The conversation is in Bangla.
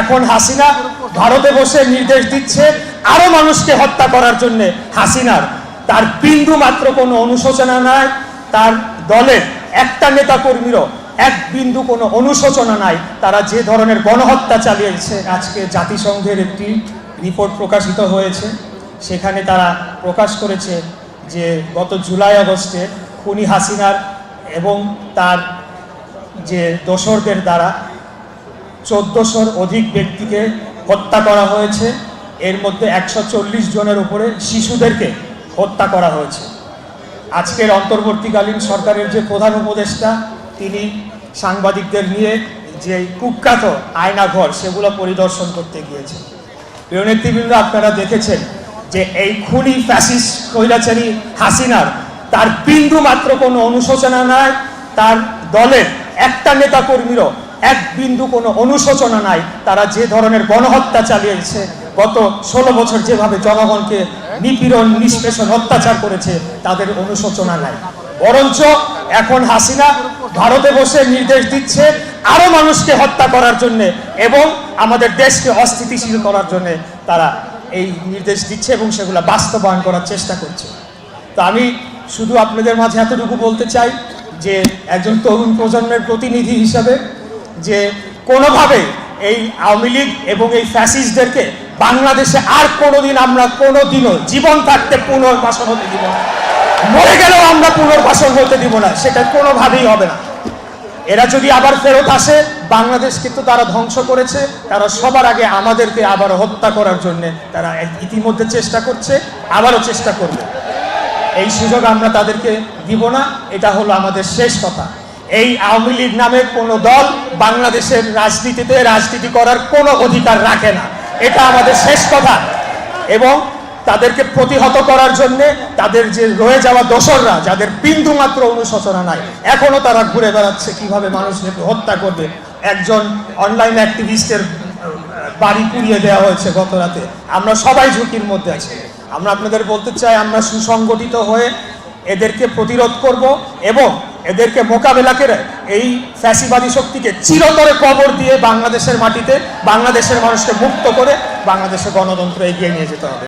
এখন হাসিনা ভারতে বসে নির্দেশ দিচ্ছে আরও মানুষকে হত্যা করার জন্য। হাসিনার, তার বিন্দু মাত্র কোনো অনুশোচনা নাই, তার দলের একটা নেতা কর্মীরও এক বিন্দু কোনো অনুশোচনা নাই। তারা যে ধরনের গণহত্যা চালিয়েছে, আজকে জাতিসংঘের একটি রিপোর্ট প্রকাশিত হয়েছে। সেখানে তারা প্রকাশ করেছে যে গত জুলাই আগস্টে খুনি হাসিনার এবং তার যে দোসরদের দ্বারা চোদ্দশোর অধিক ব্যক্তিকে হত্যা করা হয়েছে। এর মধ্যে একশো চল্লিশ জনের উপরে শিশুদেরকে হত্যা করা হয়েছে। আজকের অন্তর্বর্তীকালীন সরকারের যে প্রধান উপদেষ্টা, তিনি সাংবাদিকদের নিয়ে যে কুখ্যাত আয়নাঘর, সেগুলো পরিদর্শন করতে গিয়েছে প্রিয় নেতৃবৃন্দ, আপনারা দেখেছেন যে এই খুনি ফ্যাসিস্ট কৈলাচারী হাসিনার তার বিন্দু মাত্র কোনো অনুশোচনা নাই। তার দলের একটা নেতা কর্মীরও এক বিন্দু কোনো অনুশোচনা নাই। তারা যে ধরনের গণহত্যা চালিয়েছে, গত ষোলো বছর যেভাবে জনগণকে নিপীড়ন, নিষ্পেষণ, অত্যাচার করেছে, তাদের অনুশোচনা নাই। বরঞ্চ এখন হাসিনা ভারতে বসে নির্দেশ দিচ্ছে আরও মানুষকে হত্যা করার জন্য এবং আমাদের দেশকে অস্থিতিশীল করার জন্য তারা এই নির্দেশ দিচ্ছে এবং সেগুলো বাস্তবায়ন করার চেষ্টা করছে। তো আমি শুধু আপনাদের মাঝে এতটুকু বলতে চাই যে একজন তরুণ প্রজন্মের প্রতিনিধি হিসাবে যে কোনোভাবে এই আওয়ামী লীগ এবং এই ফ্যাসিস্টদেরকে বাংলাদেশে আর কোনোদিন আমরা কোনোদিনও জীবন থাকতে পুনর্বাসন হতে দিব না। মরে গেলেও আমরা পুনর্বাসন হতে দিব না, সেটা কোনোভাবেই হবে না। এরা যদি আবার ফেরত আসে বাংলাদেশকে তো তারা ধ্বংস করেছে, তারা সবার আগে আমাদেরকে আবার হত্যা করার জন্য তারা ইতিমধ্যে চেষ্টা করছে, আবারও চেষ্টা করবে। এই সুযোগ আমরা তাদেরকে দিব না, এটা হলো আমাদের শেষ কথা। এই আওয়ামী লীগ নামের কোনো দল বাংলাদেশের রাজনীতিতে রাজনীতি করার কোনো অধিকার রাখে না। এটা আমাদের শেষ কথা। এবং তাদেরকে প্রতিহত করার জন্য তাদের যে রয়ে যাওয়া দোসররা, যাদের বিন্দু মাত্র অনুশোচনা নাই, এখনও তারা ঘুরে বেড়াচ্ছে কীভাবে মানুষকে হত্যা করবে। একজন অনলাইন অ্যাক্টিভিস্টের বাড়ি পুড়িয়ে দেওয়া হয়েছে গত রাতে আমরা সবাই ঝুঁকির মধ্যে আছি। আমরা আপনাদের বলতে চাই, আমরা সুসংগঠিত হয়ে এদেরকে প্রতিরোধ করব এবং এদেরকে মোকাবেলা করে এই ফ্যাসিবাদী শক্তিকে চিরতরে কবর দিয়ে বাংলাদেশের মাটিতে বাংলাদেশের মানুষকে মুক্ত করে বাংলাদেশের গণতন্ত্র এগিয়ে নিয়ে যেতে হবে।